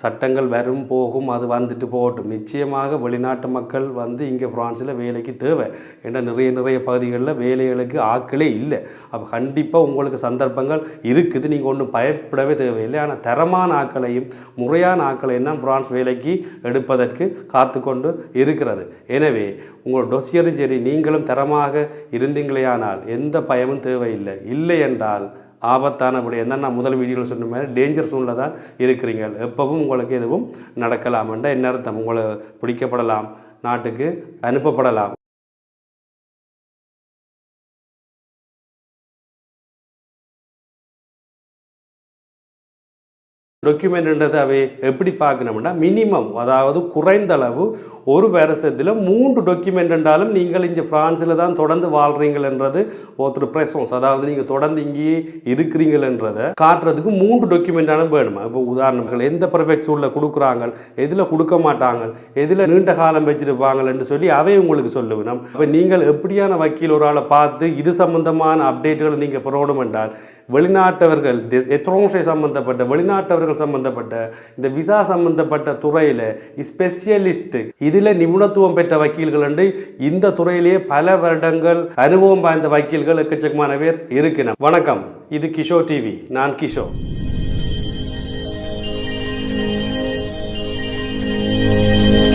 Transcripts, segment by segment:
சட்டங்கள் வரும் போகும் அது வந்துட்டு போகட்டும். நிச்சயமாக வெளிநாட்டு மக்கள் வந்து இங்கே பிரான்ஸில் வேலைக்கு தேவை. ஏன்னா நிறைய நிறைய பகுதிகளில் வேலைகளுக்கு ஆட்களே இல்லை. அப்போ கண்டிப்பாக உங்களுக்கு சந்தர்ப்பங்கள் இருக்குது. நீங்கள் ஒன்றும் பயப்படவே தேவையில்லை. ஆனால் தரமான ஆட்களையும் முறையான ஆட்களையும் தான் ஃப்ரான்ஸ் வேலைக்கு எடுப்பதற்கு காத்து கொண்டு இருக்கிறது. எனவே உங்கள் டொசியரும் சரி நீங்களும் தரமாக இருந்தீங்களேயானால் எந்த பயமும் தேவையில்லை. இல்லை என்றால் ஆபத்தான விடயம் தான் நான் முதல் வீடியோவில் சொன்ன மாதிரி டேஞ்சர் சூனில் தான் இருக்கிறீங்க. எப்பவும் உங்களுக்கு எதுவும் நடக்கலாம். என்ன அர்த்தம்? உங்களை பிடிக்கப்படலாம். நாட்டுக்கு அனுப்பப்படலாம். டாக்குமெண்ட்ன்றது அவை எப்படி பார்க்கணும்னா மினிமம் அதாவது குறைந்த அளவு ஒரு வருஷத்தில் மூன்று டாக்குமெண்ட் என்றாலும் நீங்கள் இங்கே ஃப்ரான்ஸில் தான் தொடர்ந்து வாழ்கிறீங்கள்ன்றது ஒருத்தர் ப்ரெசன்ஸ் அதாவது நீங்கள் தொடர்ந்து இங்கேயே இருக்கிறீங்கள்ன்றதை காட்டுறதுக்கு மூன்று டாக்குமெண்டாலும் வேணுமா? இப்போ உதாரணங்கள் எந்த ப்ரிஃபெக்சூரில் கொடுக்குறாங்க எதில் கொடுக்க மாட்டாங்க எதில் நீண்ட காலம் வச்சுருப்பாங்கன்னு சொல்லி அவை உங்களுக்கு சொல்லுவேன் அப்போ நீங்கள் எப்படியான வக்கீல் ஒரு ஆளை பார்த்து இது சம்மந்தமான அப்டேட்டுகளை நீங்கள் பெறணும் என்றால் வெளிநாட்டவர்கள் எத்ரோஷை சம்பந்தப்பட்ட வெளிநாட்டவர்கள் சம்பந்தப்பட்ட இந்த விசா சம்பந்தப்பட்ட துறையில் ஸ்பெஷலிஸ்ட் இதில் நிபுணத்துவம் பெற்ற வக்கீல்கள் என்று இந்த துறையிலேயே பல வருடங்கள் அனுபவம் வாய்ந்த வக்கீல்கள் எக்கச்சக்கமான பேர் இருக்கிறார் வணக்கம். இது கிஷோர் டிவி. நான் கிஷோர்.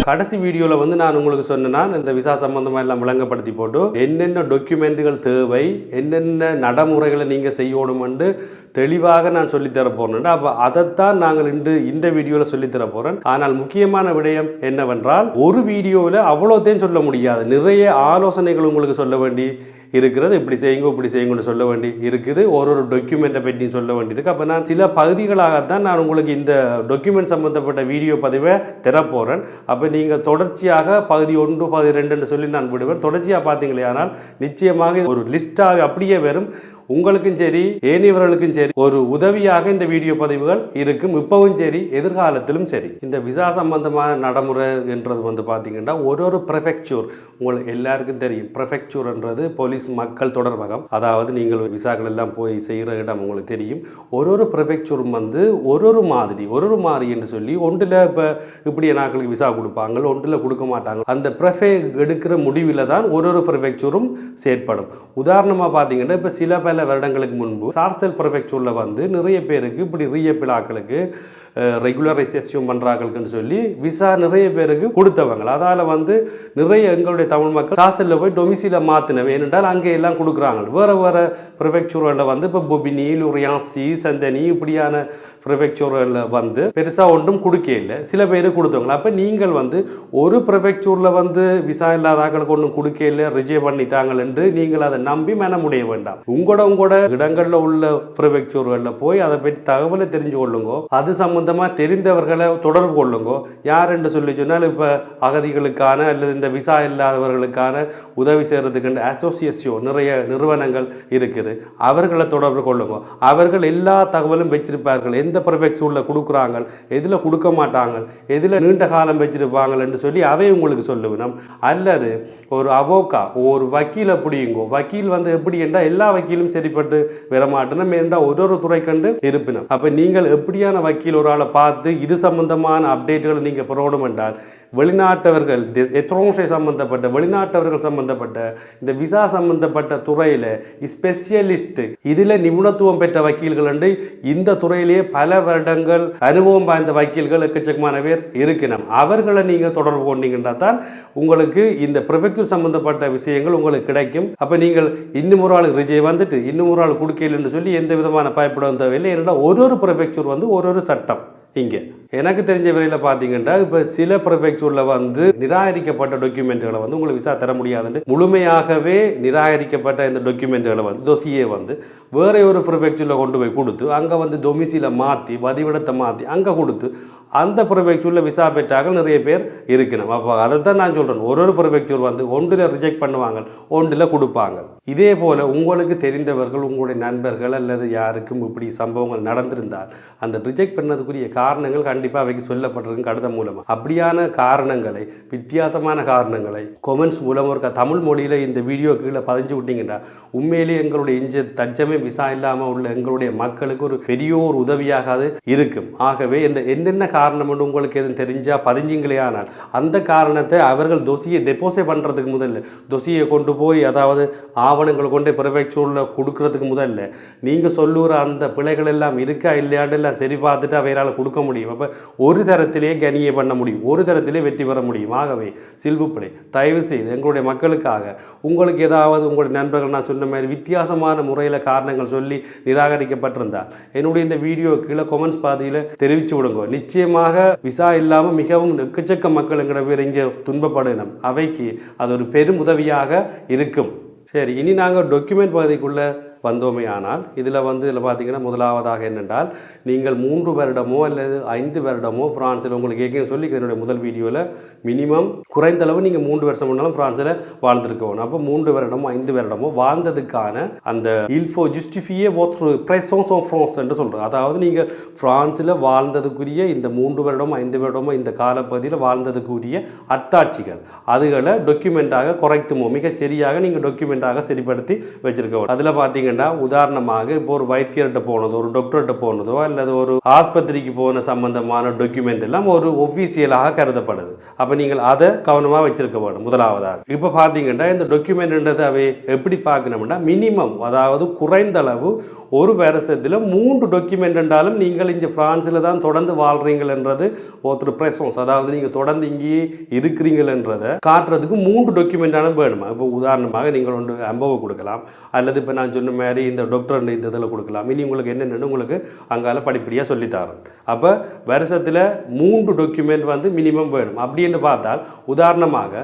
கடைசி வீடியோவில் வந்து நான் உங்களுக்கு சொன்னேன்னா இந்த விசா சம்பந்தமாக எல்லாம் விளங்கப்படுத்தி போட்டு என்னென்ன டாக்குமெண்ட்டுகள் தேவை என்னென்ன நடைமுறைகளை நீங்கள் செய்யணுமென்று தெளிவாக நான் சொல்லித்தர போகிறேன் அப்போ அதைத்தான் நாங்கள் இன்று இந்த வீடியோவில் சொல்லித்தர போகிறேன் ஆனால் முக்கியமான விடயம் என்னவென்றால் ஒரு வீடியோவில் அவ்வளோத்தையும் சொல்ல முடியாது. நிறைய ஆலோசனைகள் உங்களுக்கு சொல்ல வேண்டி இருக்கிறது. இப்படி செய்யுங்க இப்படி செய்யுங்கன்னு சொல்ல வேண்டி இருக்குது. ஒரு ஒரு டாக்குமெண்ட்டை பற்றி சொல்ல வேண்டியிருக்கு அப்போ நான் சில பகுதிகளாகத்தான் நான் உங்களுக்கு இந்த டாக்குமெண்ட் சம்மந்தப்பட்ட வீடியோ பதிவை தரப்போகிறேன் அப்போ நீங்கள் தொடர்ச்சியாக பகுதி ஒன்று பகுதி ரெண்டுன்னு சொல்லி நான் விடுவேன். தொடர்ச்சியாக பார்த்தீங்களே ஆனால் நிச்சயமாக ஒரு லிஸ்ட்டாக அப்படியே வெறும் உங்களுக்கும் சரி ஏனியவர்களுக்கும் சரி ஒரு உதவியாக இந்த வீடியோ பதிவுகள் இருக்கும். இப்பவும் சரி எதிர்காலத்திலும் சரி. இந்த விசா சம்பந்தமான நடைமுறை என்றது வந்து பார்த்தீங்கன்னா ஒரு ஒரு ப்ரெஃபெக்சூர் உங்களுக்கு எல்லாருக்கும் தெரியும். ப்ரெஃபெக்சூர்ன்றது போலீஸ் மக்கள் தொடர்பகம். அதாவது நீங்கள் விசாக்கள் எல்லாம் போய் செய்கிற இடம் உங்களுக்கு தெரியும். ஒரு ஒரு ப்ரெஃபெக்சூரும் வந்து ஒரு ஒரு மாதிரி ஒரு ஒரு மாதிரி என்று சொல்லி ஒன்றில் இப்போ இப்படி நாட்களுக்கு விசா கொடுப்பாங்க ஒன்றில் கொடுக்க மாட்டாங்க. அந்த ப்ரெஃபே எடுக்கிற முடிவில் தான் ஒரு ஒரு ப்ரெஃபெக்சூரும் செயற்படும். உதாரணமாக பார்த்தீங்கன்னா இப்போ சில பல வருடங்களுக்கு முன்பு சார்சல் ப்ரொஃபெக்சூரில் வந்து நிறைய பேருக்கு இப்படி ரீஎப்பிலாக்களுக்கு ரெகுலரைசேஷன் பண்ணுறாங்களுக்குன்னு சொல்லி விசா நிறைய பேருக்கு கொடுத்தவங்க. அதால் வந்து நிறைய எங்களுடைய தமிழ் மக்கள் சாசலில் போய் டொமிசியில் மாற்றின ஏனென்றால் அங்கே எல்லாம் கொடுக்குறாங்க. வேறு வேறு ப்ரொஃபெக்சூரில் வந்து இப்போ பொபினி லுரியான்சி சந்தனி இப்படியான ப்ரிஃபெக்சூரில் வந்து பெருசாக ஒன்றும் கொடுக்க இல்லை. சில பேர் கொடுத்தவங்களா? அப்போ நீங்கள் வந்து ஒரு ப்ரிஃபெக்சூரில் வந்து விசா இல்லாத ஆக்களுக்கு ஒன்றும் கொடுக்க இல்லை ரிஜெக்ட் பண்ணிட்டாங்கள் என்று நீங்கள் அதை நம்பி மனமுடைய வேண்டாம். உங்களோட உங்களோட இடங்களில் உள்ள ப்ரிஃபெக்சூர்களில் போய் அதை பற்றி தகவலை தெரிஞ்சு கொள்ளுங்கோ. அது சம்பந்தமாக தெரிந்தவர்களை தொடர்பு கொள்ளுங்கோ. யார் என்று சொல்லி சொன்னால் இப்போ அகதிகளுக்கான அல்லது இந்த விசா இல்லாதவர்களுக்கான உதவி செய்கிறதுக்கு அசோசியேஷன் நிறைய நிறுவனங்கள் இருக்குது. அவர்களை தொடர்பு கொள்ளுங்க. அவர்கள் எல்லா தகவலும் வச்சிருப்பார்கள். எந்த ப்ரிஃபெக்சூரில் கொடுக்குறாங்க எதில் கொடுக்க மாட்டாங்க எதில் நீண்ட காலம் வச்சுருப்பாங்கன்னு சொல்லி அவை உங்களுக்கு சொல்லுவினம். அல்லது ஒரு அவோக்கா ஒரு வக்கீல் அப்படிங்கோ வக்கீல் வந்து எப்படி என்றால் எல்லா வக்கீலும் சரிப்பட்டு வரமாட்டணும் என்றால் ஒரு ஒரு துறை கண்டு இருப்பினும். அப்போ நீங்கள் எப்படியான வக்கீல் ஒரு ஆளை பார்த்து இது சம்பந்தமான அப்டேட்டுகளை நீங்கள் பெறணும் என்றால் வெளிநாட்டவர்கள் எத்ரோன்ஷை சம்பந்தப்பட்ட வெளிநாட்டவர்கள் சம்பந்தப்பட்ட இந்த விசா சம்பந்தப்பட்ட துறையில் ஸ்பெஷலிஸ்ட் இதில் நிபுணத்துவம் பெற்ற வக்கீல்கள் என்று இந்த துறையிலேயே பல வருடங்கள் அனுபவம் வாய்ந்த வக்கீல்கள் எக்கச்சக்கமான பேர் இருக்கணும் அவர்களை நீங்கள் தொடர்பு கொண்டீங்கன்னா தான் உங்களுக்கு இந்த ப்ரொஃபெக்டிவ் சம்பந்தப்பட்ட விஷயங்கள் உங்களுக்கு கிடைக்கும். அப்போ நீங்கள் இன்னும் ஒரு ஆளுக்கு ரிஜய் வந்துட்டு இன்னும் ஒரு ஆள் கொடுக்கலன்னு சொல்லி எந்த விதமான பயப்பட தேவையில்லை. ஏன்னா ஒரு ஒரு ப்ரொஃபெக்சர் வந்து ஒரு ஒரு சட்டம் இங்கே. எனக்கு தெரிஞ்ச வரையில் பார்த்தீங்கன்னா இப்போ சில ப்ரிஃபெக்சூரில் வந்து நிராகரிக்கப்பட்ட டாக்குமெண்ட்டுகளை வந்து உங்களுக்கு விசா தர முடியாதுன்னு முழுமையாகவே நிராகரிக்கப்பட்ட இந்த டாக்குமெண்ட்டுகளை வந்து தொசியை வந்து வேற ஒரு ப்ரிஃபெக்சூரில் கொண்டு போய் கொடுத்து அங்கே வந்து டொமிசியில் மாற்றி வதிவிடத்தை மாற்றி அங்கே கொடுத்து அந்த ப்ரிஃபெக்சூரில் விசா பெற்றாக நிறைய பேர் இருக்கணும். அப்போ அதை தான் நான் சொல்கிறேன் ஒரு ஒரு ப்ரிஃபெக்சூர் வந்து ஒன்றில் ரிஜெக்ட் பண்ணுவாங்க ஒன்றில் கொடுப்பாங்க. இதே போல உங்களுக்கு தெரிந்தவர்கள் உங்களுடைய நண்பர்கள் அல்லது யாருக்கும் இப்படி சம்பவங்கள் நடந்திருந்தால் அந்த ரிஜெக்ட் பண்ணதுக்குரிய காரணங்கள் கண்டிப்பாக அவைக்கு சொல்லப்பட்டிருக்கு கடிதம் மூலமாக அப்படியான காரணங்களை வித்தியாசமான காரணங்களை கொமெண்ட்ஸ் மூலம் ஒரு க- தமிழ் மொழியில் இந்த வீடியோ கீழே பதிஞ்சு விட்டீங்கன்னா உண்மையிலே எங்களுடைய இஞ்ச தஞ்சமே விசா இல்லாமல் உள்ள எங்களுடைய மக்களுக்கு ஒரு பெரிய ஒரு உதவியாக அது இருக்கும். ஆகவே இந்த என்னென்ன காரணம் என்று உங்களுக்கு எதுவும் தெரிஞ்சா பதிஞ்சிங்களே ஆனால் அந்த காரணத்தை அவர்கள் தொசியை டெப்போசே பண்ணுறதுக்கு முதல்ல தொசியை கொண்டு போய் அதாவது ஆவணங்களை கொண்டு ப்ரிஃபெக்சூரில் கொடுக்கறதுக்கு முதல்ல நீங்கள் சொல்லுகிற அந்த பிழைகள் எல்லாம் இருக்கா இல்லையாண்டு எல்லாம் சரி பார்த்துட்டு அவையால் கொடுக்க முடியும். அப்போ ஒரு தரத்திலே கனியை பண்ண முடியும். ஒரு தரத்திலே வெற்றி பெற முடியும். ஆகவே சில்பு பிள்ளை தயவு செய்து எங்களுடைய மக்களுக்காக உங்களுக்கு ஏதாவது உங்களுடைய நண்பர்கள் நான் சொன்ன மாதிரி வித்தியாசமான முறையில் காரணங்கள் சொல்லி நிராகரிக்கப்பட்டிருந்தால் என்னுடைய இந்த வீடியோ கீழே கொமெண்ட்ஸ் பாதியில் தெரிவித்து விடுங்க. நிச்சயமாக விசா இல்லாமல் மிகவும் எக்கச்சக்க மக்கள் எங்கிற பேர் இங்கே துன்பப்படணும். அவைக்கு அது ஒரு பெரும் உதவியாக இருக்கும். சரி இனி நாங்கள் டொக்குமெண்ட் பகுதிக்குள்ளே வந்தோமே ஆனால் இதில் வந்து இதில் பார்த்தீங்கன்னா முதலாவதாக என்னென்றால் நீங்கள் மூன்று வருடமோ அல்லது ஐந்து வருடமோ பிரான்ஸில் உங்களுக்கு ஏற்கனவே சொல்லி என்னுடைய முதல் வீடியோவில் மினிமம் குறைந்தளவு நீங்கள் மூன்று வருஷம் முன்னாலும் பிரான்ஸில் வாழ்ந்திருக்கணும். அப்போ மூன்று வருடமோ ஐந்து வருடமோ வாழ்ந்ததுக்கான அந்த இல்ஃபோ ஜுஸ்டிஃபியே ஓத்ரு பிரைசோஸ் ஆஃப் ஃப்ரான்ஸ் என்று சொல்கிறோம் அதாவது நீங்கள் ஃப்ரான்ஸில் வாழ்ந்ததுக்குரிய இந்த மூன்று வருடமோ ஐந்து வருடமோ இந்த காலப்பகுதியில் வாழ்ந்ததுக்குரிய அத்தாட்சிகள் அதுகளை டொக்குமெண்ட்டாக குறைத்துமோ மிகச் சரியாக நீங்கள் டொக்குமெண்ட்டாக சரிப்படுத்தி வச்சுருக்கணும் அதில் பார்த்தீங்கன்னா உதாரணமாக இப்போ ஒரு வைத்தியர்கிட்ட போனதோ ஒரு டாக்டர்கிட்ட போனதோ அல்லது ஒரு ஆஸ்பத்திரிக்கு போன சம்பந்தமான டாக்குமெண்ட் எல்லாம் ஒரு ஒஃபீஷியலாக கருதப்படுது. அப்போ நீங்கள் அதை கவனமாக வச்சிருக்க வேண்டும் முதலாவதாக. இப்போ பார்த்தீங்கன்னா இந்த டாக்குமெண்ட்ன்றது அவை எப்படி பார்க்கணும்னா மினிமம் அதாவது குறைந்த அளவு ஒரு வருஷத்தில் மூன்று டாக்குமெண்ட் என்றாலும் நீங்கள் இங்கே ஃப்ரான்ஸில் தான் தொடர்ந்து வாழ்றீங்கன்றது ஒருத்தர் ப்ரெசன்ஸ் அதாவது நீங்கள் தொடர்ந்து இங்கேயே இருக்கிறீங்கன்றதை காட்டுறதுக்கு மூன்று டாக்குமெண்டாலும் வேணுமா? இப்போ உதாரணமாக நீங்கள் ஒன்று அம்பவை கொடுக்கலாம் அல்லது இப்போ நான் சொன்ன மாதிரி இந்த டாக்டர் இந்த இதில் கொடுக்கலாம். இனி உங்களுக்கு என்னென்னு உங்களுக்கு அங்கால படிப்படியாக சொல்லித்தரேன். அப்போ வருஷத்தில் மூன்று டாக்குமெண்ட் வந்து மினிமம் வேணும். அப்படின்னு பார்த்தால் உதாரணமாக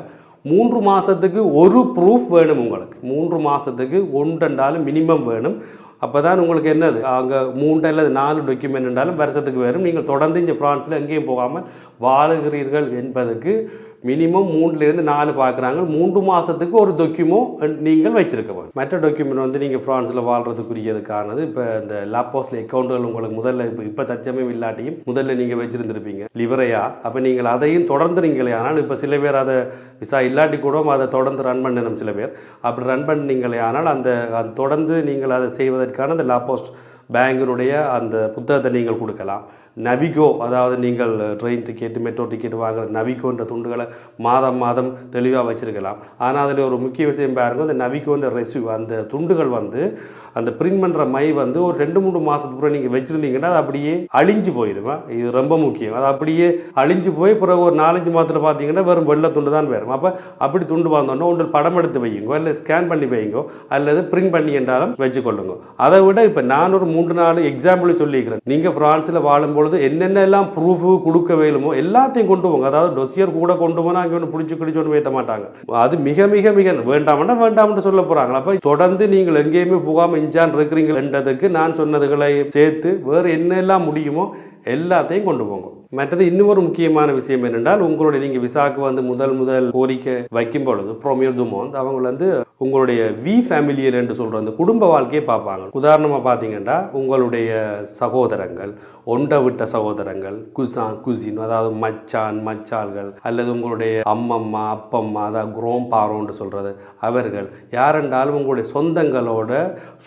மூன்று மாதத்துக்கு ஒரு ப்ரூஃப் வேணும் உங்களுக்கு. மூன்று மாதத்துக்கு ஒன்றெண்டாலும் மினிமம் வேணும். அப்போ தான் உங்களுக்கு என்னது? அங்கே மூன்று அல்லது நாலு டாக்குமெண்ட் என்றாலும் வருஷத்துக்கு வரும் நீங்கள் தொடர்ந்து இங்கே ஃப்ரான்ஸில் எங்கேயும் போகாமல் வாழுகிறீர்கள் என்பதற்கு மினிமம் மூணுலேருந்து நாலு பார்க்குறாங்க. மூன்று மாதத்துக்கு ஒரு டொக்குமோ நீங்கள் வச்சிருக்க வேண்டும். மற்ற டாக்குமெண்ட் வந்து நீங்கள் ஃப்ரான்ஸில் வாழ்கிறதுக்குரியதுக்கானது இப்போ இந்த லாப்போஸில் அக்கௌண்ட்டுகள் உங்களுக்கு முதல்ல இப்போ இப்போ தச்சமே இல்லாட்டியும் முதல்ல நீங்கள் வச்சுருந்துருப்பீங்க லிவரையா அப்போ நீங்கள் அதையும் தொடர்ந்துறீங்களே ஆனால் இப்போ சில பேர் அதை விசா இல்லாட்டி கூட அதை தொடர்ந்து ரன் பண்ணணும் சில பேர். அப்படி ரன் பண்ணீங்களே ஆனால் அந்த தொடர்ந்து நீங்கள் அதை செய்வதற்கான அந்த லாப்போஸ்ட் பேங்கினுடைய அந்த புத்தகத்தை நீங்கள் கொடுக்கலாம். நவிகோ அதாவது நீங்கள் ட்ரெயின் டிக்கெட் மெட்ரோ டிக்கெட் வாங்குற நவிகோன்ற துண்டுகளை மாதம் மாதம் தெளிவாக வச்சுருக்கலாம். ஆனால் அதில் ஒரு முக்கிய விஷயம் பாருங்க அந்த நவிகோன்ற ரெசிவ் அந்த துண்டுகள் வந்து அந்த பிரிண்ட் பண்ணுற மை வந்து ஒரு ரெண்டு மூணு மாதத்துக்கு நீங்கள் வச்சுருந்தீங்கன்னா அது அப்படியே அழிஞ்சு போயிடுமா இது ரொம்ப முக்கியம். அது அப்படியே அழிஞ்சு போய் பிறகு ஒரு நாலஞ்சு மாதத்தில் பார்த்தீங்கன்னா வெறும் வெள்ளை துண்டு தான் வரும். அப்போ அப்படி துண்டு வந்தோன்னா ஒன்று படம் எடுத்து வையுங்கோ இல்லை ஸ்கேன் பண்ணி வையுங்கோ அல்லது பிரிண்ட் பண்ணி என்றாலும் வச்சுக்கொள்ளுங்க. அதை விட இப்போ நான் ஒரு மூன்று நாலு எக்ஸாம்பிள் சொல்லிக்கிறேன் நீங்கள் ஃப்ரான்ஸில் வாழும்பொழுது என்னென்ன எல்லாம் ப்ரூஃப் கொடுக்க வேணுமோ எல்லாத்தையும் கொண்டு போங்க. அதாவது டொசியர் கூட கொண்டு போனால் அங்கே ஒன்று பிடிச்சி பிடிச்சி ஒன்று வைத்த மாட்டாங்க. அது மிக மிக மிக வேண்டாம்னா வேண்டாம்னு சொல்ல போகிறாங்களா அப்போ தொடர்ந்து நீங்கள் எங்கேயுமே போகாமல் இஞ்சான் இருக்கிறீங்கன்றதுக்கு நான் சொன்னதுகளை சேர்த்து வேறு என்னெல்லாம் முடியுமோ எல்லாத்தையும் கொண்டு போங்க. மற்றது இன்னொரு முக்கியமான விஷயம் என்னென்றால் உங்களுடைய நீங்கள் விசாக்கு வந்து முதல் முதல் கோரிக்கை வைக்கும் பொழுது ப்ரோமியோ துமோந்த் அவங்க வந்து உங்களுடைய வி ஃபேமிலியர் என்று சொல்கிற அந்த குடும்ப வாழ்க்கையை பார்ப்பாங்க. உதாரணமாக பார்த்தீங்கன்னா உங்களுடைய சகோதரங்கள் ஒண்ட விட்ட சகோதரங்கள் குசான் குசின் அதாவது மச்சான் மச்சாள்கள் அல்லது உங்களுடைய அம்மம்மா அப்பம்மா அதாவது குரோம் பாரோன்னு சொல்கிறது அவர்கள் யாரென்றாலும் உங்களுடைய சொந்தங்களோட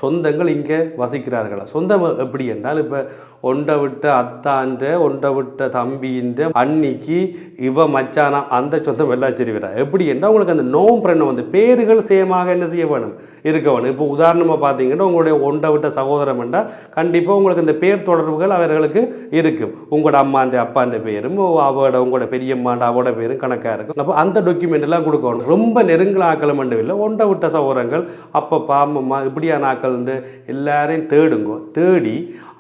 சொந்தங்கள் இங்கே வசிக்கிறார்கள்? சொந்தம் எப்படி என்றால் இப்போ ஒண்டை விட்ட அத்தான்ற ஒண்டை விட்ட தம்பின்ற அன்னிக்கு இவ மச்சானா அந்த சொந்தம் எல்லாம் சரிவிடா எப்படி என்றால் உங்களுக்கு அந்த நோம் பிரண்ணை வந்து பேர்கள் சேமாக என்ன செய்ய வேணும்? இருக்க வேணும். இப்போ உதாரணமாக பார்த்தீங்கன்னா உங்களுடைய ஒண்டை விட்ட சகோதரம் என்றால் கண்டிப்பாக உங்களுக்கு இந்த பேர் தொடர்புகள் அவர்களுக்கு இருக்கும். உங்களோட அம்மாண்ட அப்பாண்ட பேரும் அவட உங்களோட பெரியம்மாண்ட அவட பேரும் கணக்காக இருக்கும். அப்போ அந்த டாக்குமெண்ட் எல்லாம் கொடுக்கணும். ரொம்ப நெருங்கல ஆக்கள் மட்டும் இல்லை ஒண்டை விட்ட சகோதரங்கள் அப்பப்பா அம்மம்மா இப்படியான ஆக்கள் எல்லாரையும் தேடுங்க. தேடி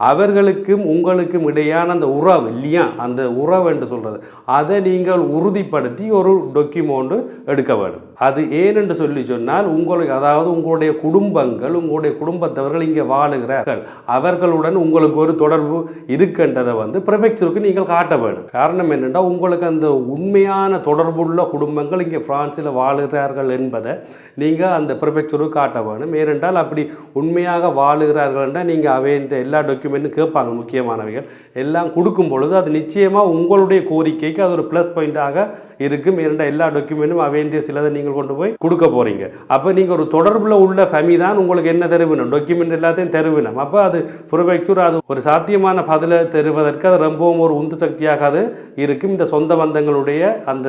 அவர்களுக்கும் உங்களுக்கும் இடையான அந்த உறவு இல்லையா? அந்த உறவு என்று சொல்கிறது அதை நீங்கள் உறுதிப்படுத்தி ஒரு டொக்குமெண்ட் எடுக்க வேண்டும். அது ஏனென்று சொல்லி சொன்னால் உங்களுக்கு அதாவது உங்களுடைய குடும்பங்கள் உங்களுடைய குடும்பத்தவர்கள் இங்கே வாழுகிறார்கள். அவர்களுடன் உங்களுக்கு ஒரு தொடர்பு இருக்கின்றதை வந்து ப்ரிஃபெக்சருக்கு நீங்கள் காட்ட வேண்டும். காரணம் என்னென்னா உங்களுக்கு அந்த உண்மையான தொடர்புள்ள குடும்பங்கள் இங்கே பிரான்சில் வாழுகிறார்கள் என்பதை நீங்கள் அந்த ப்ரிஃபெக்சருக்கு காட்ட வேணும் ஏனென்றால் அப்படி உண்மையாக வாழுகிறார்கள் என்றால் நீங்கள் அவை எல்லா டாக்குமெண்ட்டும் கேட்பாங்க முக்கியமானவைகள். எல்லாம் கொடுக்கும் பொழுது அது நிச்சயமாக உங்களுடைய கோரிக்கைக்கு அது ஒரு ப்ளஸ் பாயிண்டாக இருக்கும். இரண்ட எல்லா டாக்குமெண்ட்டும் அவேண்டிய சிலதை நீங்கள் கொண்டு போய் கொடுக்க போறீங்க. அப்போ நீங்கள் ஒரு தொடர்பில் உள்ள ஃபேமி தான் உங்களுக்கு என்ன தருவினம்? டாக்குமெண்ட் எல்லாத்தையும் தருவினம். அப்போ அது புறவைக்கூர் அது ஒரு சாத்தியமான பதிலை தருவதற்கு அது ரொம்பவும் ஒரு உந்து சக்தியாக அது இருக்கும். இந்த சொந்த பந்தங்களுடைய அந்த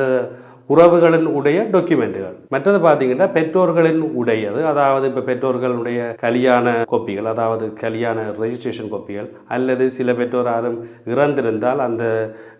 உறவுகளின் உடைய டாக்குமெண்ட்டுகள் மற்றது பார்த்தீங்கன்னா பெற்றோர்களின் உடையது. அதாவது இப்போ பெற்றோர்களுடைய கல்யாண கோப்பிகள் அதாவது கல்யாண ரெஜிஸ்ட்ரேஷன் கோப்பிகள் அல்லது சில பெற்றோர் யாரும் இறந்திருந்தால் அந்த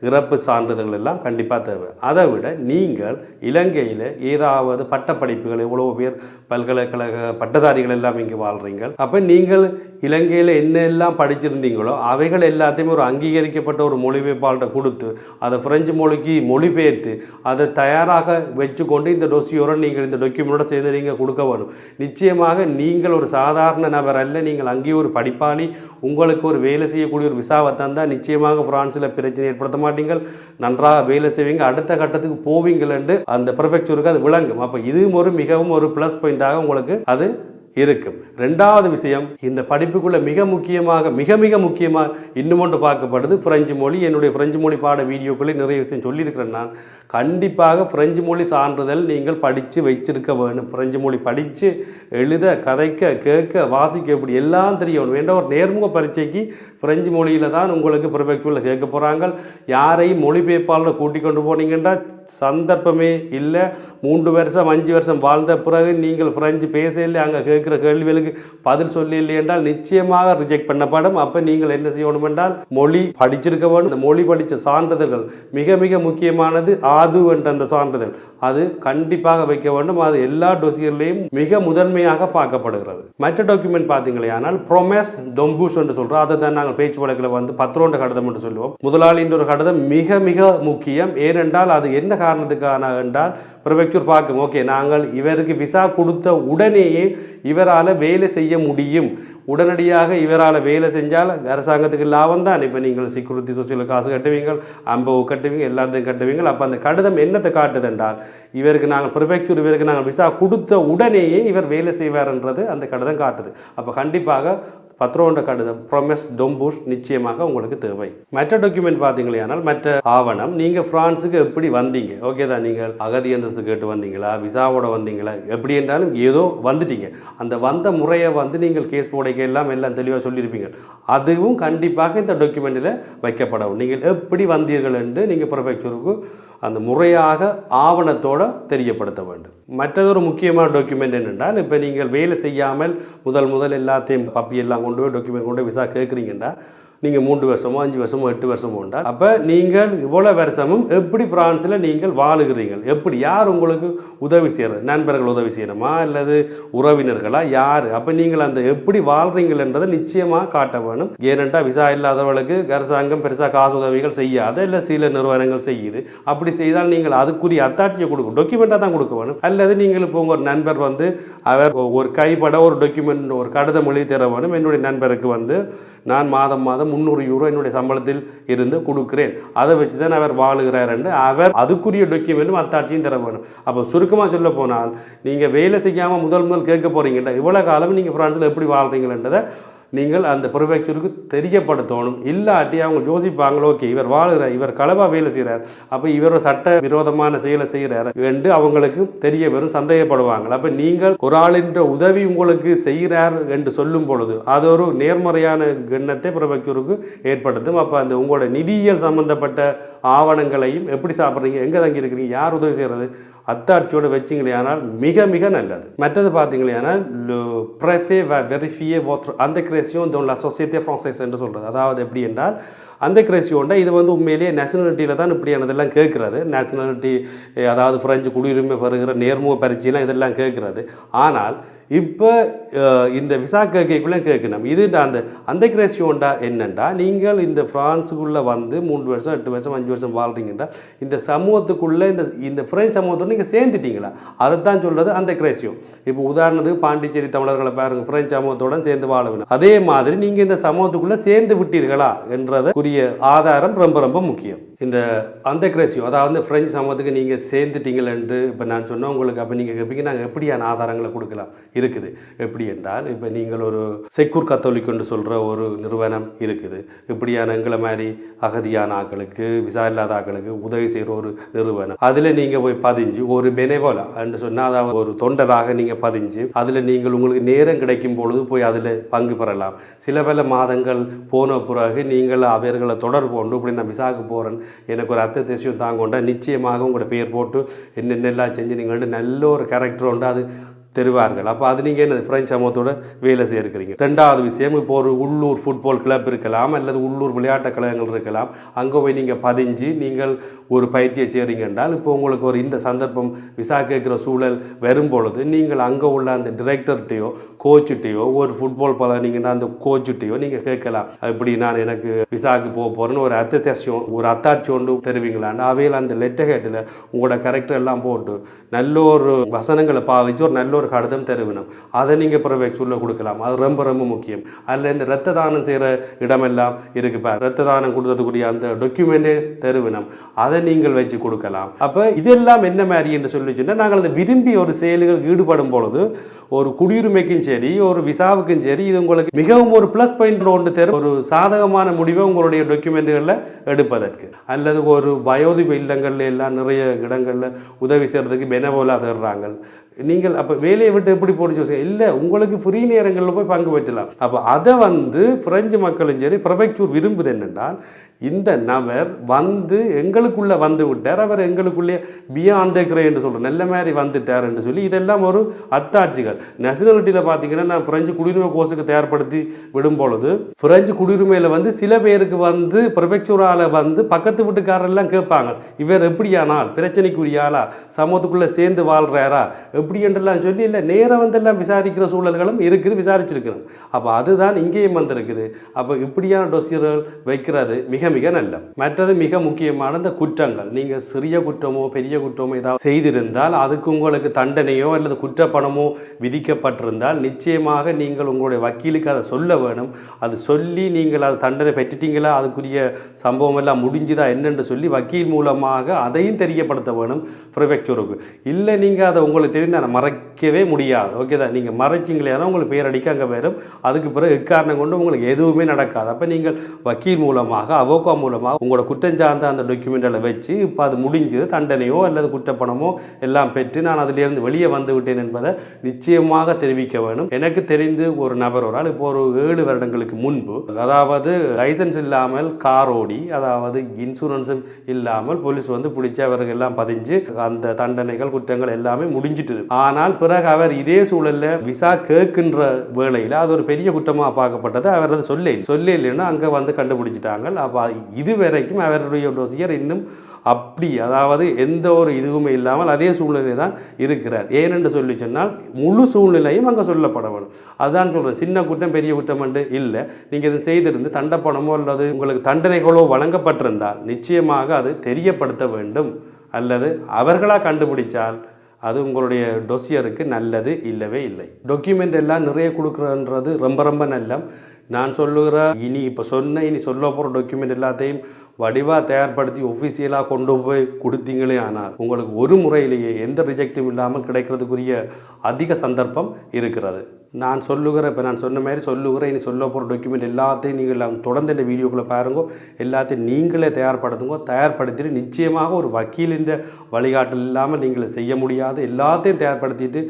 இறப்பு சான்றிதழ்கள் எல்லாம் கண்டிப்பாக தேவை. அதை விட நீங்கள் இலங்கையில் ஏதாவது பட்டப்படிப்புகள் எவ்வளோ பேர் பல்கலைக்கழக பட்டதாரிகள் எல்லாம் இங்கே வாழ்கிறீங்க அப்போ நீங்கள் இலங்கையில் என்னெல்லாம் படிச்சிருந்தீங்களோ அவைகள் எல்லாத்தையுமே ஒரு அங்கீகரிக்கப்பட்ட ஒரு மொழிபெயர்ப்பாளர்கிட்ட கொடுத்து அதை பிரெஞ்சு மொழிக்கு மொழிபெயர்த்து அதை தயாராக வச்சுக்கொண்டு இந்த டொசியோட நீங்கள் இந்த டாக்குமெண்ட்டோட சேர்ந்து நீங்கள் கொடுக்க வேணும். நிச்சயமாக நீங்கள் ஒரு சாதாரண நபர் அல்ல நீங்கள் அங்கேயே ஒரு படிப்பாளி உங்களுக்கு ஒரு வேலை செய்யக்கூடிய ஒரு விசாவை தந்தால் நிச்சயமாக ஃப்ரான்ஸில் பிரச்சனை ஏற்படுத்த மாட்டீங்கள் நன்றாக வேலை செய்வீங்க அடுத்த கட்டத்துக்கு போவீங்கள் அந்த ப்ரிஃபெக்சருக்கு அது விளங்கும். அப்போ இதுவும் ஒரு மிகவும் ஒரு ப்ளஸ் பாயிண்டாக உங்களுக்கு அது இருக்கும். ரெண்டாவது விஷயம் இந்த படிப்புக்குள்ள மிக முக்கியமாக மிக மிக முக்கியமாக இன்னும் ஒன்று பார்க்கப்படுது. பிரெஞ்சு மொழி. என்னுடைய பிரெஞ்சு மொழி பாட வீடியோக்குள்ளே நிறைய விஷயம் சொல்லியிருக்கிறேன் நான். கண்டிப்பாக பிரெஞ்சு மொழி சான்றிதழ் நீங்கள் படித்து வச்சிருக்க வேணும். பிரெஞ்சு மொழி படித்து எழுத கதைக்க கேட்க வாசிக்க இப்படி எல்லாம் தெரியணும் வேண்டாம் ஒரு நேர்முக பரீட்சைக்கு பிரெஞ்சு மொழியில் தான் உங்களுக்கு ப்ரிஃபெக்டிவில் கேட்க போகிறாங்க யாரையும் மொழிபெயர்ப்பாளரை கூட்டிக் கொண்டு போனீங்கன்னா சந்தர்ப்பமே இல்லை. மூன்று வருஷம் அஞ்சு வருஷம் வாழ்ந்த பிறகு நீங்கள் பிரெஞ்சு பேச இல்லை அங்கே கேட்குற கேள்விகளுக்கு பதில் சொல்லி இல்லை என்றால் நிச்சயமாக ரிஜெக்ட் பண்ணப்படும் அப்போ நீங்கள் என்ன செய்யணும் என்றால் மொழி படிச்சிருக்க வேண்டும். இந்த மொழி படித்த சான்றிதழ்கள் மிக மிக முக்கியமானது ஆது என்ற அந்த சான்றிதழ். அது கண்டிப்பாக வைக்க வேண்டும். அது எல்லா டொசியர்லையும் மிக முதன்மையாக பார்க்கப்படுகிறது. மற்ற டாக்குமெண்ட் பார்த்தீங்களே ஆனால் ப்ரொமேஸ் டொம்பூஸ் என்று சொல்கிறோம் அதை தான் நாங்கள் பேச்சு வழக்கில் வந்து பத்திரோண்ட கடிதம் என்று சொல்லுவோம். முதலாளின்ற ஒரு கடிதம் மிக மிக முக்கியம். ஏனென்றால் அது என்ன காரணத்துக்கான என்றால் ப்ரொஃபெக்சர் பார்க்கும். ஓகே நாங்கள் இவருக்கு விசா கொடுத்த உடனேயே இவரால் வேலை செய்ய முடியும். உடனடியாக இவரால் வேலை செஞ்சால் அரசாங்கத்துக்கு லாபம் தான். இப்போ நீங்கள் செக்யூரிட்டி சோசியல் காசு கட்டுவீங்க அம்பவு கட்டுவீங்க எல்லாத்தையும் கட்டுவீங்க அப்போ அந்த கடிதம் என்னத்தை காட்டுது என்றால் இவருக்கு நாங்கள் ப்ரிஃபெக்சர் இவருக்கு நாங்கள் விசா கொடுத்த உடனேயே இவர் வேலை செய்வார்ன்றது அந்த கடிதம் காட்டுது. அப்போ கண்டிப்பாக பத்ரோண்ட கடிதம் ப்ரொமெஸ் டொம்பூஷ் நிச்சயமாக உங்களுக்கு தேவை. மற்ற டாக்குமெண்ட் பார்த்தீங்களேனால் மற்ற ஆவணம் நீங்கள் ஃப்ரான்ஸுக்கு எப்படி வந்தீங்க? ஓகே தான் நீங்கள் அகதி அந்தஸ்து கேட்டு வந்தீங்களா? விசாவோட வந்தீங்களா? எப்படி என்றாலும் ஏதோ வந்துட்டீங்க. அந்த வந்த முறையை வந்து நீங்கள் கேஸ் போடைக்க எல்லாம் எல்லாம் தெளிவாக சொல்லியிருப்பீங்க. அதுவும் கண்டிப்பாக இந்த டாக்குமெண்ட்டில் வைக்கப்படும் நீங்கள் எப்படி வந்தீர்கள் என்று நீங்கள் ப்ரொஃபெக்சருக்கு அந்த முறையாக ஆவணத்தோடு தெரியப்படுத்த வேண்டும். மற்றதொரு முக்கியமான டாக்குமெண்ட் என்னென்றால் இப்போ நீங்கள் வேலை செய்யாமல் முதல் முதல் எல்லாத்தையும் பப்பி எல்லாம் கொண்டு போய் டாக்குமெண்ட் கொண்டு போய் விசா கேட்குறீங்கன்னா நீங்கள் மூன்று வருஷமோ அஞ்சு வருஷமோ எட்டு வருஷமோ உண்டா அப்போ நீங்கள் இவ்வளோ வருஷமும் எப்படி பிரான்ஸில் நீங்கள் வாழுகிறீர்கள்? எப்படி? யார் உங்களுக்கு உதவி செய்கிறது நண்பர்கள் உதவி செய்யணுமா? அல்லது உறவினர்களா? யார்? அப்போ நீங்கள் அந்த எப்படி வாழ்கிறீங்கன்றதை நிச்சயமாக காட்ட வேணும். ஏனென்றால் விசா இல்லாதவர்களுக்கு அரசாங்கம் பெருசாக காசு உதவிகள் செய்யாத இல்லை சில நிறுவனங்கள் செய்யுது. அப்படி செய்தால் நீங்கள் அதுக்குரிய அத்தாட்சியை கொடுக்கும். டாக்குமெண்ட்டாக தான் கொடுக்க வேணும். அல்லது நீங்கள் இப்போ உங்கள் நண்பர் வந்து அவர் ஒரு கைப்பட ஒரு டாக்குமெண்ட் ஒரு கடிதம் எழுதி தர வேணும். என்னுடைய நண்பருக்கு வந்து நான் மாதம் மாதம் முந்நூறு யூரோ என்னுடைய சம்பளத்தில் இருந்து கொடுக்கிறேன். அதை வச்சு தான் அவர் வாழுகிறார் என்று அவர் அதுக்குரிய டாக்குமெண்ட்டும் அத்தாட்சியும் தர வேணும் அப்போ சுருக்கமாக சொல்ல போனால் நீங்கள் வேலை செய்யாமல் முதல் முதல் கேட்க போகிறீங்கன்ற இவ்வளோ காலம் நீங்கள் ஃப்ரான்ஸில் எப்படி வாழ்கிறீங்கன்றதை நீங்கள் அந்த ப்ரொஃபெக்சருக்கு தெரியப்படுத்தணும் இல்லாட்டி அவங்க யோசிப்பாங்களோ ஓகே இவர் வாழுகிறார் இவர் களவாக வேலை செய்கிறார் அப்போ இவர் சட்ட விரோதமான செயலை செய்கிறார் என்று அவங்களுக்கு தெரிய வரும் சந்தேகப்படுவாங்க. அப்போ நீங்கள் ஒரு ஆளின்ற உதவி உங்களுக்கு செய்கிறார் என்று சொல்லும் பொழுது அது ஒரு நேர்மறையான எண்ணத்தை ப்ரொஃபெக்சருக்கு ஏற்படுத்தும். அப்போ அந்த உங்களோட நிதியியல் சம்பந்தப்பட்ட ஆவணங்களையும் எப்படி சாப்பிட்றீங்க எங்கே தங்கி இருக்கிறீங்க யார் உதவி செய்கிறது அத்தாட்சியோடு வச்சிங்களே ஆனால் மிக மிக நல்லது. மற்றது பார்த்தீங்களே ஆனால் ப்ரெஃபே வெரிஃபியே வாட்ரு அந்த கிரேசியும் தோன் லா சொசைட்டியே ஃப்ரான்சைஸ் என்று சொல்கிறது அதாவது எப்படி என்றால் அந்த கிரேசியோண்ட இது வந்து உண்மையிலேயே நேஷனாலிட்டியில் தான் இப்படியானதெல்லாம் கேட்குறது. நேஷனாலிட்டி அதாவது ஃப்ரெஞ்சு குடியுரிமை பெறுகிற நேர்முக பரீட்சையெல்லாம் இதெல்லாம் கேட்குறது. ஆனால் இப்போ இந்த விசா கேட்கைக்குள்ளே கேட்கணும். இது அந்த அந்த கிரேசியோண்டா என்னண்டா? நீங்கள் இந்த ஃப்ரான்ஸுக்குள்ளே வந்து மூன்று வருஷம் எட்டு வருஷம் அஞ்சு வருஷம் வாழ்றீங்கன்னா இந்த சமூகத்துக்குள்ளே இந்த இந்த ஃப்ரெஞ்ச் சமூகத்தோடு நீங்கள் சேர்ந்துட்டீங்களா? அதை தான் சொல்கிறது அந்த கிரேசியோ இப்போ உதாரணத்துக்கு பாண்டிச்சேரி தமிழர்களை பாருங்கள் ஃப்ரெஞ்ச் சமூகத்தோட சேர்ந்து வாழ வேணும் அதே மாதிரி நீங்கள் இந்த சமூகத்துக்குள்ளே சேர்ந்து விட்டீர்களா? என்றதற்குரிய ஆதாரம் ரொம்ப ரொம்ப முக்கியம். இந்த அந்த கிரேசியோ அதாவது ஃப்ரெஞ்சு சமூகத்துக்கு நீங்கள் சேர்ந்துட்டீங்களென்று இப்போ நான் சொன்னேன் உங்களுக்கு. அப்போ நீங்கள் கேட்பீங்க நாங்கள் எப்படியான ஆதாரங்களை கொடுக்கலாம்? இருக்குது. எப்படி என்றால் இப்போ நீங்கள் ஒரு செக்கூர் கத்தோலிக் என்று சொல்கிற ஒரு நிறுவனம் இருக்குது. இப்படியான எங்களை மாதிரி அகதியான ஆக்களுக்கு விசா இல்லாத ஆக்களுக்கு உதவி செய்கிற ஒரு நிறுவனம். அதில் நீங்கள் போய் பதிஞ்சு ஒரு பெனேவோலா என்று சொன்னால் அதாவது ஒரு தொண்டராக நீங்கள் பதிஞ்சு அதில் நீங்கள் உங்களுக்கு நேரம் கிடைக்கும் பொழுது போய் அதில் பங்கு பெறலாம். சில பல மாதங்கள் போன பிறகு நீங்கள் அவர்களை தொடர்பு கொண்டு இப்படி நான் விசாவுக்கு போகிறேன் எனக்கு ஒரு அர்த்த தேசியம் தாங்கொண்டா நிச்சயமாக உங்களோட பேர் போட்டு என்னென்னலாம் செஞ்சு நீங்கள் நல்ல ஒரு கேரக்டர் உண்டு. அது தெருவார்கள். அப்போ அது நீங்கள் என்ன ஃப்ரெஞ்ச் சமூகத்தோட வேலை செய்யிருக்கிறீங்க ரெண்டாவது விஷயம் இப்போ ஒரு உள்ளூர் ஃபுட்பால் கிளப் இருக்கலாம் அல்லது உள்ளூர் விளையாட்டு கழகங்கள் இருக்கலாம். அங்கே போய் நீங்கள் பதிஞ்சு நீங்கள் ஒரு பயிற்சியை செய்கிறீங்க என்றால் இப்போ உங்களுக்கு ஒரு இந்த சந்தர்ப்பம் விசா கேட்குற சூழல் வரும் பொழுது நீங்கள் அங்கே உள்ள அந்த டிரெக்டர்கிட்டையோ கோச்சுட்டையோ ஒரு ஃபுட்பால் பழகினீங்கன்னா அந்த கோச்சுட்டையோ நீங்கள் கேட்கலாம். இப்படி நான் எனக்கு விசாவுக்கு போக போகிறேன்னு ஒரு அத்தசியம் ஒரு அத்தாட்சி ஒன்று தெரிவிங்களான்னு அவையில் அந்த லெட்டர் ஹேட்டில் உங்களோட கேரக்டர் எல்லாம் போட்டு நல்ல ஒரு வசனங்களை பாவிச்சு ஒரு நல்ல ஒரு கடிதம் தருவினம். அதை நீங்கள் பிறவை சொல்ல கொடுக்கலாம். அது ரொம்ப ரொம்ப முக்கியம். அதில் இந்த ரத்த தானம் செய்கிற இடமெல்லாம் இருக்கு பார். ரத்த தானம் கொடுத்ததுக்குரிய அந்த டொக்குமெண்ட்டே தருவினம். அதை நீங்கள் வச்சு கொடுக்கலாம். அப்போ இதெல்லாம் என்ன மாதிரி என்று சொல்லி சொன்னால் நாங்கள் அந்த விரும்பி ஒரு செயல்கள் ஈடுபடும் பொழுது ஒரு குடியுரிமைக்கும் சரி ஒரு விசாவுக்கும் சரி இது உங்களுக்கு மிகவும் ஒரு ப்ளஸ் பாயிண்ட் ஒன்று தரும். ஒரு சாதகமான முடிவை உங்களுடைய டொக்குமெண்ட்டுகளில் எடுப்பதற்கு. அல்லது ஒரு வயோதிப இல்லங்கள்ல எல்லாம் நிறைய இடங்களில் உதவி செய்கிறதுக்கு பெனவோலா தர்றாங்க நீங்கள் அப்போ வேலையை விட்டு எப்படி போட்டு யோசிக்க இல்லை உங்களுக்கு ஃப்ரீ நேரங்களில் போய் பங்கு பெற்றலாம். அப்போ அதை வந்து பிரெஞ்சு மக்களும் சரி ப்ரொஃபெக்சூர் விரும்புது என்னென்றால் இந்த நபர் வந்து எங்களுக்குள்ளே வந்து விட்டார். அவர் எங்களுக்குள்ளே பியாண்ட் என்று சொல்கிறோம் நல்ல மாதிரி வந்துட்டார் என்று சொல்லி இதெல்லாம் ஒரு அத்தாட்சிகள். நேஷனாலிட்டியில் பார்த்தீங்கன்னா நான் பிரெஞ்சு குடியுரிமை கோர்ஸுக்கு தயார்படுத்தி விடும் பொழுது பிரெஞ்சு குடியுரிமையில் வந்து சில பேருக்கு வந்து ப்ரொஃபெக்சுரால் வந்து பக்கத்து வீட்டுக்காரெல்லாம் கேட்பாங்க. இவர் எப்படியானால் பிரச்சனைக்குரியாளா சமூகத்துக்குள்ளே சேர்ந்து வாழ்கிறாரா எப்படி என்றெல்லாம் சொல்லி இல்லை நேராக வந்தெல்லாம் விசாரிக்கிற சூழல்களும் இருக்குது விசாரிச்சிருக்கிறோம் அப்போ அதுதான் இங்கேயும் வந்திருக்குது. அப்போ இப்படியான டொசியர்கள் வைக்கிறது மிக மிக நல்ல. மற்றது மிக முக்கியமான இந்த குற்றங்கள். நீங்கள் சிறிய குற்றமோ பெரிய குற்றமோ ஏதாவது செய்திருந்தால் அதுக்கு உங்களுக்கு தண்டனையோ அல்லது குற்றப்பணமோ விதிக்கப்பட்டிருந்தால் நிச்சயமாக நீங்கள் உங்களுடைய வக்கீலுக்கு அதை சொல்ல வேணும். அது சொல்லி நீங்கள் அது தண்டனை பெற்றுட்டீங்களா? அதுக்குரிய சம்பவம் எல்லாம் முடிஞ்சுதா என்னென்று சொல்லி வக்கீல் மூலமாக அதையும் தெரியப்படுத்த வேணும் ப்ரிஃபெக்சருக்கு. இல்லை நீங்கள் அதை உங்களுக்கு தெரிந்தால் மறைக்கவே முடியாது. ஓகே தான்? நீங்கள் மறைச்சிங்களே உங்களுக்கு பேர் அடிக்க அங்கே வரும். அதுக்கு பிறகு எக்காரணம் கொண்டு உங்களுக்கு எதுவுமே நடக்காது. அப்போ நீங்கள் வக்கீல் மூலமாக அவோகா மூலமாக உங்களோட குற்றம் சார்ந்த அந்த டாக்குமெண்ட்டில் வச்சு இப்போ அது முடிஞ்சு தண்டனையோ அல்லது குற்றப்பணமோ எல்லாம் பெற்று நான் அதிலிருந்து வெளியே வந்து விட்டேன் என்பதை நிச்சயமாக தெரிவிக்க வேணும். எனக்கு தெரிந்து ஒரு நபர் ஒரு ஆள் இப்போ ஒரு ஏழு வருடங்களுக்கு முன்பு அதாவது லைசன்ஸ் இல்லாமல் கார் ஓடி அதாவது இன்சூரன்ஸும் இல்லாமல் போலீஸ் வந்து பிடிச்சி அவர்கள் எல்லாம் பதிஞ்சு அந்த தண்டனைகள் குற்றங்கள் எல்லாமே முடிஞ்சிட்டுது. ஆனால் பிறகு அவர் இதே சூழல்ல விசா கேட்கின்ற வேளையில் அது ஒரு பெரிய குற்றமாக பார்க்கப்பட்டது. அவர் அதை சொல்ல சொல்ல இல்லைன்னா அங்கே வந்து கண்டுபிடிச்சிட்டாங்க. அப்போ இது வரைக்கும் அவருடைய டோசியர் இன்னும் அப்படி அதாவது எந்த ஒரு இதுவுமே இல்லாமல் அதே சூழ்நிலை தான் இருக்கிறார். ஏனென்று சொல்லி சொன்னால் முழு சூழ்நிலையும் அங்கே சொல்லப்பட வேணும். அதுதான் சொல்கிறேன் சின்ன குற்றம் பெரிய குற்றம் என்று இல்லை. நீங்கள் இது செய்திருந்து தண்டப்பணமோ அல்லது உங்களுக்கு தண்டனைகளோ வழங்கப்பட்டிருந்தால் நிச்சயமாக அது தெரியப்படுத்த வேண்டும். அல்லது அவர்களாக கண்டுபிடிச்சால் அது உங்களுடைய டொசியருக்கு நல்லது இல்லவே இல்லை. டாக்குமெண்ட் எல்லாம் நிறைய கொடுக்குறன்றது ரொம்ப ரொம்ப நல்ல நான் சொல்லுகிற இனி இப்போ சொன்ன இனி சொல்ல போகிற டாக்குமெண்ட் எல்லாத்தையும் வடிவாக தயார்படுத்தி ஒஃபிஷியலாக கொண்டு போய் கொடுத்தீங்களே ஆனால் உங்களுக்கு ஒரு முறையிலேயே எந்த ரிஜெக்டும் இல்லாமல் கிடைக்கிறதுக்குரிய அதிக சந்தர்ப்பம் இருக்கிறது. நான் சொல்லுகிற இப்போ நான் சொன்ன மாதிரி சொல்லுகிற இனி சொல்ல போகிற டாக்குமெண்ட் எல்லாத்தையும் நீங்கள் தொடர்ந்து இந்த வீடியோக்குள்ளே பாருங்க. எல்லாத்தையும் நீங்களே தயார்படுத்துங்க. தயார்படுத்திட்டு நிச்சயமாக ஒரு வக்கீலின் வழிகாட்டல் இல்லாமல் நீங்கள் செய்ய முடியாது. எல்லாத்தையும் தயார்படுத்திட்டு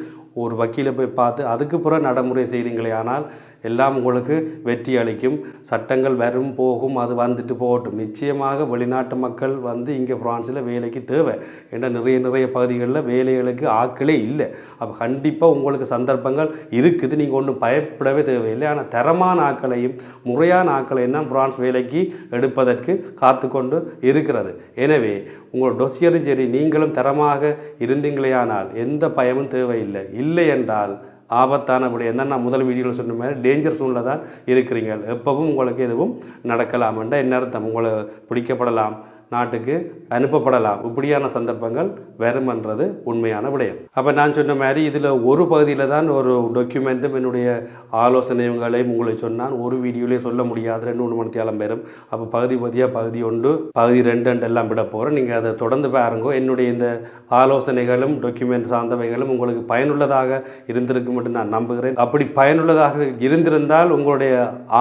ஒரு வக்கீலை போய் பார்த்து அதுக்கு பிறகு நடைமுறை செய்கிறீங்களே ஆனால் எல்லாம் உங்களுக்கு வெற்றி அளிக்கும். சட்டங்கள் வரும் போகும் அது வந்துட்டு போகட்டும். நிச்சயமாக வெளிநாட்டு மக்கள் வந்து இங்கே ஃப்ரான்ஸில் வேலைக்கு தேவை. ஏன்னா நிறைய நிறைய பகுதிகளில் வேலைகளுக்கு ஆட்களே இல்லை. அப்போ கண்டிப்பாக உங்களுக்கு சந்தர்ப்பங்கள் இருக்குது. நீங்கள் ஒன்றும் பயப்படவே தேவையில்லை. ஆனால் தரமான ஆட்களையும் முறையான ஆட்களையும் தான் ஃப்ரான்ஸ் வேலைக்கு எடுப்பதற்கு காத்து கொண்டு இருக்கிறது. எனவே உங்கள் டொசியரும் சரி நீங்களும் தரமாக இருந்தீங்களேயானால் எந்த பயமும் தேவையில்லை. இல்லை என்றால் ஆபத்தான விடயம் தான் நான் முதல் வீடியோவில் சொன்ன மாதிரி டேஞ்சர் சூனில் தான் இருக்கிறீங்க. எப்பவும் உங்களுக்கு எதுவும் நடக்கலாம். என்ன அர்த்தம் உங்களை பிடிக்கப்படலாம். நாட்டுக்கு அனுப்பப்படலாம். இப்படியான சந்தர்ப்பங்கள் வரும்ன்றது உண்மையான விடயம். அப்போ நான் சொன்ன மாதிரி இதில் ஒரு பகுதியில் தான் ஒரு டாக்குமெண்ட்டும் என்னுடைய ஆலோசனைகளையும் உங்களை சொன்னான். ஒரு வீடியோலேயே சொல்ல முடியாது. ரெண்டு மூணு மணித்தியாலம் பெறும். அப்போ பகுதி பகுதியாக பகுதி ஒன்று பகுதி ரெண்டு ரெண்டு எல்லாம் விட போகிறேன் நீங்கள் அதை தொடர்ந்து பாருங்க. என்னுடைய இந்த ஆலோசனைகளும் டாக்குமெண்ட் சார்ந்தவைகளும் உங்களுக்கு பயனுள்ளதாக இருந்திருக்கும் மட்டும் நான் நம்புகிறேன். அப்படி பயனுள்ளதாக இருந்திருந்தால் உங்களுடைய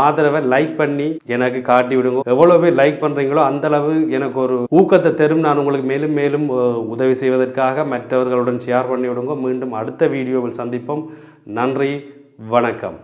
ஆதரவை லைக் பண்ணி எனக்கு காட்டி விடுங்க எவ்வளோ பேர் லைக் பண்ணுறீங்களோ அந்தளவு எனக்கு ஒரு ஊக்கத்தை தரும். நான் உங்களுக்கு மேலும் மேலும் உதவி செய்வதற்காக மற்றவர்களுடன் ஷேர் பண்ணி விடுங்க மீண்டும் அடுத்த வீடியோவில் சந்திப்போம். நன்றி. வணக்கம்.